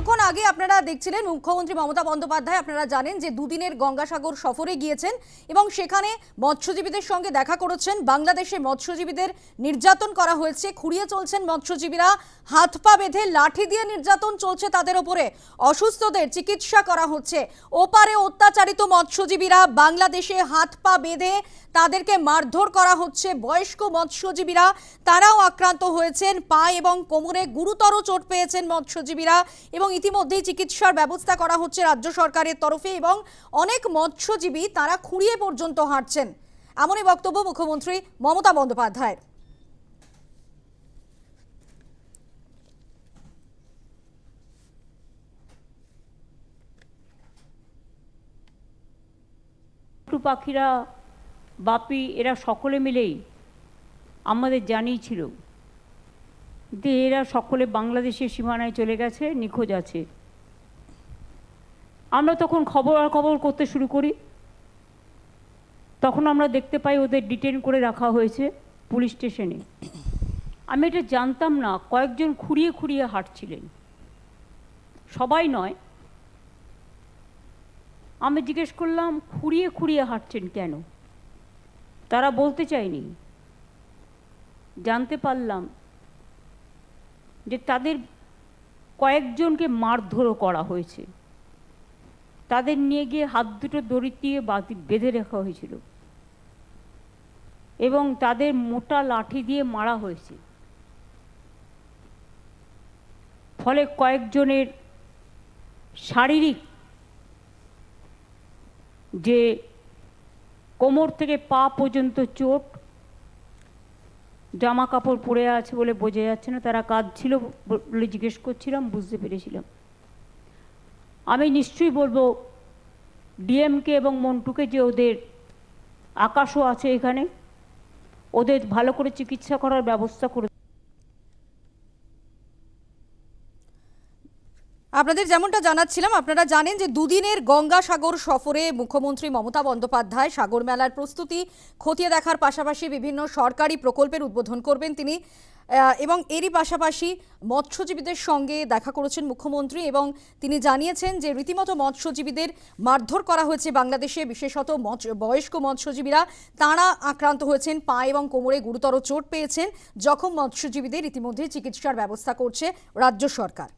কিছুক্ষণ আগে আপনারা দেখছিলেন মুখ্যমন্ত্রী মমতা বন্দ্যোপাধ্যায়, আপনারা জানেন যে দুদিনের গঙ্গাসাগর সফরে গিয়েছেন এবং সেখানে মৎস্যজীবীদের সঙ্গে দেখা করেছেন। বাংলাদেশে মৎস্যজীবীদের নির্যাতন করা হয়েছে, খুঁড়িয়ে চলছেন মৎস্যজীবীরা। হাত পা বেঁধে লাঠি দিয়ে নির্যাতন চলছে তাদের ওপরে। অসুস্থদের চিকিৎসা করা হচ্ছে। ওপারে অত্যাচারিত মৎস্যজীবীরা বাংলাদেশে হাত পা বেঁধে তাদেরকে মারধর করা হচ্ছে। বয়স্ক মৎস্যজীবীরা, তারাও আক্রান্ত হয়েছেন। পা এবং কোমরে গুরুতর চোট পেয়েছেন মৎস্যজীবীরা এবং ইতিমধ্যেই চিকিৎসার ব্যবস্থা করা হচ্ছে রাজ্য সরকারের তরফে এবং অনেক মৎস্যজীবী তারা খুঁড়িয়ে পর্যন্ত হাঁটছেন। এমনই বক্তব্য মুখ্যমন্ত্রী মমতা বন্দ্যোপাধ্যায়ের। পশু পাখিরা, বাপি, এরা সকলে মিলেই আমাদের জানিয়েছিল যে এরা সকলে বাংলাদেশের সীমানায় চলে গেছে, নিখোঁজ আছে। আমরা তখন খবর আর খবর করতে শুরু করি। তখন আমরা দেখতে পাই ওদের ডিটেন করে রাখা হয়েছে পুলিশ স্টেশনে। আমি এটা জানতাম না, কয়েকজন খুঁড়িয়ে খুঁড়িয়ে হাঁটছিলেন। সবাই নয়। আমি জিজ্ঞেস করলাম, খুঁড়িয়ে খুঁড়িয়ে হাঁটছেন কেন? তারা বলতে চায়নি। জানতে পারলাম যে তাদের কয়েকজনকে মারধরও করা হয়েছে। তাদের নিয়ে গিয়ে হাত দুটো দড়ি দিয়ে বেঁধে রাখা হয়েছিল। এবং তাদের মোটা লাঠি দিয়ে মারা হয়েছে। ফলে কয়েকজনের শারীরিক যে কোমর থেকে পা পর্যন্ত চোট জামা কাপড় পরে আছে বলে বোঝা যাচ্ছে না, তারা কাঁদছিল বলে জিজ্ঞেস করছিলাম, বুঝতে পেরেছিলাম। আমি নিশ্চয়ই বলব, ডিএমকে এবং মন্টুকে যে ওদের আকাশও আছে এখানে, ওদের ভালো করে চিকিৎসা করার ব্যবস্থা করে আপনাদের যেমনটা জানাচ্ছিলাম, আপনারা জানেন যে দুদিনের গঙ্গাসাগর সফরে মুখ্যমন্ত্রী মমতা বন্দ্যোপাধ্যায় সাগর মেলার প্রস্তুতি খতিয়ে দেখার পাশাপাশি বিভিন্ন সরকারি প্রকল্পের উদ্বোধন করবেন তিনি। এবং এরই পাশাপাশি মৎস্যজীবীদের সঙ্গে দেখা করেছেন মুখ্যমন্ত্রী এবং তিনি জানিয়েছেন যে রীতিমতো মৎস্যজীবীদের মারধর করা হয়েছে বাংলাদেশে, বিশেষত বয়স্ক মৎস্যজীবীরা। তাঁরা আক্রান্ত হয়েছেন, পা এবং কোমরে গুরুতর চোট পেয়েছেন। জখম মৎস্যজীবীদের ইতিমধ্যে চিকিৎসার ব্যবস্থা করছে রাজ্য সরকার।